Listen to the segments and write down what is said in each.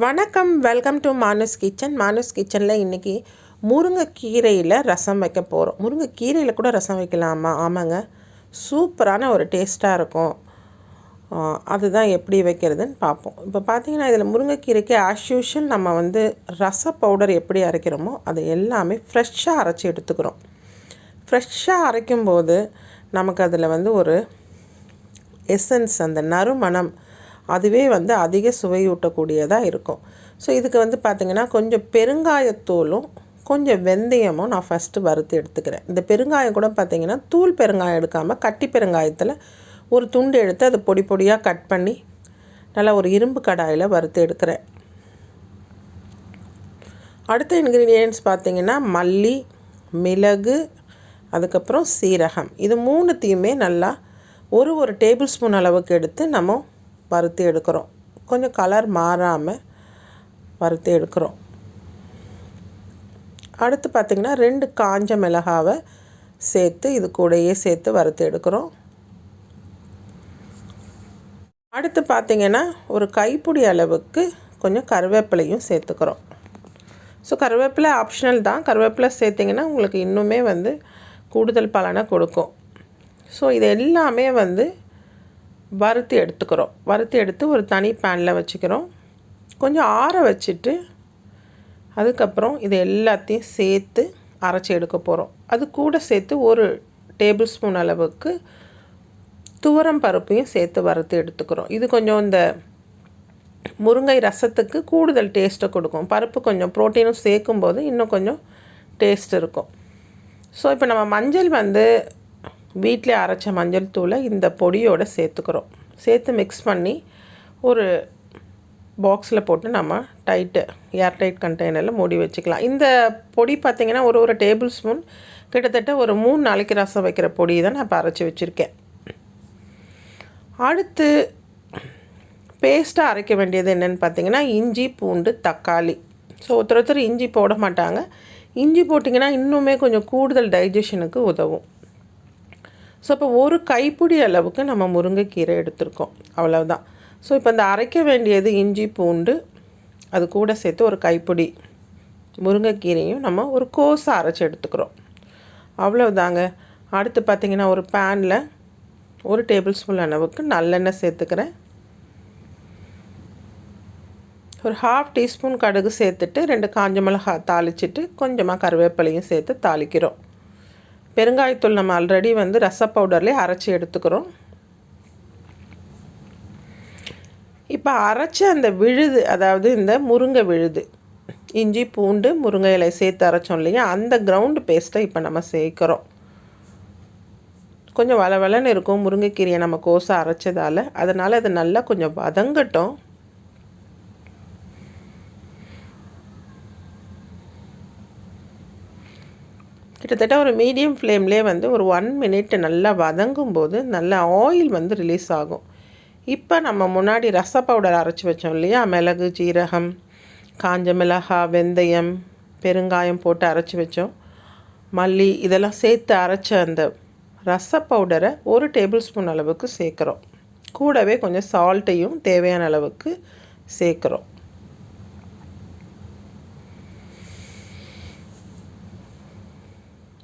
வணக்கம் welcome to Manu's kitchen Manu's கிச்சனில் இன்றைக்கி முருங்கைக்கீரையில் ரசம் வைக்க போகிறோம் முருங்கைக்கீரையில் கூட ரசம் வைக்கலாமா? ஆமாங்க. சூப்பரான ஒரு டேஸ்ட்டாக இருக்கும். அதுதான் எப்படி வைக்கிறதுன்னு பார்ப்போம். இப்போ பார்த்தீங்கன்னா இதில் முருங்கைக்கீரைக்கு ஆஸ் யூஷுவல் நம்ம வந்து ரச பவுடர் எப்படி அரைக்கிறோமோ அது எல்லாமே ஃப்ரெஷ்ஷாக அரைச்சி எடுத்துக்கிறோம். ஃப்ரெஷ்ஷாக அரைக்கும்போது நமக்கு அதில் வந்து ஒரு எசன்ஸ் அந்த நறுமணம் அதுவே வந்து அதிக சுவையூட்டக்கூடியதாக இருக்கும். ஸோ இதுக்கு வந்து பார்த்திங்கன்னா கொஞ்சம் பெருங்காயத்தூளும் கொஞ்சம் வெந்தயமும் நான் ஃபஸ்ட்டு வறுத்து எடுத்துக்கிறேன். இந்த பெருங்காயம் கூட பார்த்திங்கன்னா தூள் பெருங்காயம் எடுக்காமல் கட்டி பெருங்காயத்தில் ஒரு துண்டு எடுத்து அதை பொடி பொடியாக கட் பண்ணி நல்லா ஒரு இரும்பு கடாயில் வறுத்து எடுக்கிறேன். அடுத்த இன்க்ரீடியன்ட்ஸ் பார்த்திங்கன்னா மல்லி மிளகு அதுக்கப்புறம் சீரகம். இது மூணுத்தையுமே நல்லா ஒரு ஒரு டேபிள் ஸ்பூன் அளவுக்கு எடுத்து நம்ம வறுத்து எடுக்கிறோம். கொஞ்சம் கலர் மாறாமல் வறுத்து எடுக்கிறோம். அடுத்து பார்த்திங்கன்னா ரெண்டு காஞ்ச மிளகாவை சேர்த்து இது கூடயே சேர்த்து வறுத்து எடுக்கிறோம். அடுத்து பார்த்திங்கன்னா ஒரு கைப்பிடி அளவுக்கு கொஞ்சம் கருவேப்பிலையும் சேர்த்துக்கிறோம். ஸோ கருவேப்பிலை ஆப்ஷனல் தான். கருவேப்பிலை சேர்த்திங்கன்னா உங்களுக்கு இன்னுமே வந்து கூடுதல் பலனை கொடுக்கும். ஸோ இது எல்லாமே வந்து வறுத்து எடுத்துக்கிறோம். வறுத்து எடுத்து ஒரு தனி பேனில் வச்சுக்கிறோம். கொஞ்சம் ஆற வச்சுட்டு அதுக்கப்புறம் இது எல்லாத்தையும் சேர்த்து அரைச்சி எடுக்க போகிறோம் அது கூட சேர்த்து ஒரு டேபிள் ஸ்பூன் அளவுக்கு துவரம் பருப்பையும் சேர்த்து வறுத்து எடுத்துக்கிறோம். இது கொஞ்சம் இந்த முருங்கை ரசத்துக்கு கூடுதல் டேஸ்ட்டை கொடுக்கும். பருப்பு கொஞ்சம் ப்ரோட்டீனும் சேர்க்கும்போது இன்னும் கொஞ்சம் டேஸ்ட் இருக்கும். ஸோ இப்போ நம்ம மஞ்சள் வந்து வீட்டில் அரைச்ச மஞ்சள் தூளை இந்த பொடியோடு சேர்த்துக்கிறோம். சேர்த்து மிக்ஸ் பண்ணி ஒரு பாக்ஸில் போட்டு நம்ம டைட்டு ஏர் டைட் கண்டெய்னரில் மூடி வச்சுக்கலாம். இந்த பொடி பார்த்திங்கன்னா ஒரு ஒரு டேபிள் ஸ்பூன் கிட்டத்தட்ட ஒரு மூணு நாளைக்கு ரசம் வைக்கிற பொடி தான் நான் இப்போ அரைச்சி வச்சுருக்கேன். அடுத்து பேஸ்ட்டாக அரைக்க வேண்டியது என்னென்னு பார்த்தீங்கன்னா இஞ்சி பூண்டு தக்காளி. ஸோ ஒருத்தர் ஒருத்தர் இஞ்சி போட மாட்டாங்க. இஞ்சி போட்டிங்கன்னா இன்னுமே கொஞ்சம் கூடுதல் டைஜஷனுக்கு உதவும். ஸோ இப்போ ஒரு கைப்பிடி அளவுக்கு நம்ம முருங்கைக்கீரை எடுத்திருக்கோம். அவ்வளவுதான். ஸோ இப்போ இந்த அரைக்க வேண்டியது இஞ்சி பூண்டு அது கூட சேர்த்து ஒரு கைப்பிடி முருங்கைக்கீரையும் நம்ம ஒரு கோஸை அரைச்சி எடுத்துக்கிறோம். அவ்வளவுதாங்க. அடுத்து பார்த்திங்கன்னா ஒரு பேனில் ஒரு டேபிள் ஸ்பூன் அளவுக்கு நல்லெண்ணெய் சேர்த்துக்கிறேன். ஒரு ஹாஃப் டீஸ்பூன் கடுகு சேர்த்துட்டு ரெண்டு காஞ்ச மிளகா தாளிச்சிட்டு கொஞ்சமாக கருவேப்பிலையும் சேர்த்து தாளிக்கிறோம். பெருங்காயத்தூள் நம்ம ஆல்ரெடி வந்து ரச பவுடர்லேயே அரைச்சி எடுத்துக்கிறோம். இப்போ அரைச்ச அந்த விழுது அதாவது இந்த முருங்கை விழுது இஞ்சி பூண்டு முருங்கை இலை சேர்த்து அரைச்சோம் இல்லையா? அந்த கிரவுண்டு பேஸ்ட்டை இப்போ நம்ம சேர்க்குறோம். கொஞ்சம் வள வளன்னு இருக்கும் முருங்கைக்கீரையை நம்ம கோசை அரைச்சதால். அதனால் அது நல்லா கொஞ்சம் வதங்கட்டும். கிட்டத்தட்ட ஒரு மீடியம் ஃப்ளேம்லேயே வந்து ஒரு ஒன் மினிட் நல்லா வதங்கும் போது நல்லா ஆயில் வந்து ரிலீஸ் ஆகும். இப்போ நம்ம முன்னாடி ரச பவுடர் அரைச்சி வச்சோம் இல்லையா? மிளகு ஜீரகம் காஞ்ச மிளகா வெந்தயம் பெருங்காயம் போட்டு அரைச்சி வச்சோம். மல்லி இதெல்லாம் சேர்த்து அரைச்ச அந்த ரச பவுடரை ஒரு டேபிள் ஸ்பூன் அளவுக்கு சேர்க்குறோம். கூடவே கொஞ்சம் சால்ட்டையும் தேவையான அளவுக்கு சேர்க்குறோம்.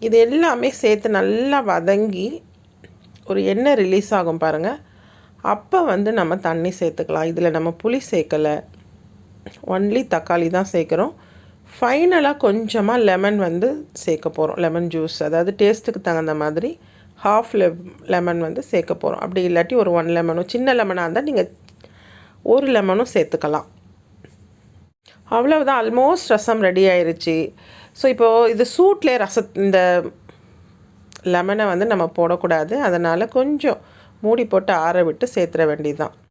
இது எல்லாமே சேர்த்து நல்லா வதங்கி ஒரு எண்ணெய் ரிலீஸ் ஆகும் பாருங்கள் அப்போ வந்து நம்ம தண்ணி சேர்த்துக்கலாம். இதில் நம்ம புளி சேர்க்கலை. ஒன்லி தக்காளி தான் சேர்க்குறோம். ஃபைனலாக கொஞ்சமாக லெமன் வந்து சேர்க்க போகிறோம் லெமன் ஜூஸ் அதாவது டேஸ்ட்டுக்கு தகுந்த மாதிரி ஹாஃப் லெ லெமன் வந்து சேர்க்க போகிறோம் அப்படி இல்லாட்டி ஒரு ஒன் லெமனும் சின்ன லெமனாக இருந்தால் நீங்கள் ஒரு லெமனும் சேர்த்துக்கலாம். அவ்வளவுதான். ஆல்மோஸ்ட் ரசம் ரெடி ஆயிருச்சு. ஸோ இப்போது இது சூட்லேயே ரச இந்த லெமனை வந்து நம்ம போடக்கூடாது. அதனால் கொஞ்சம் மூடி போட்டு ஆற விட்டு சேர்த்துற வேண்டியதுதான்.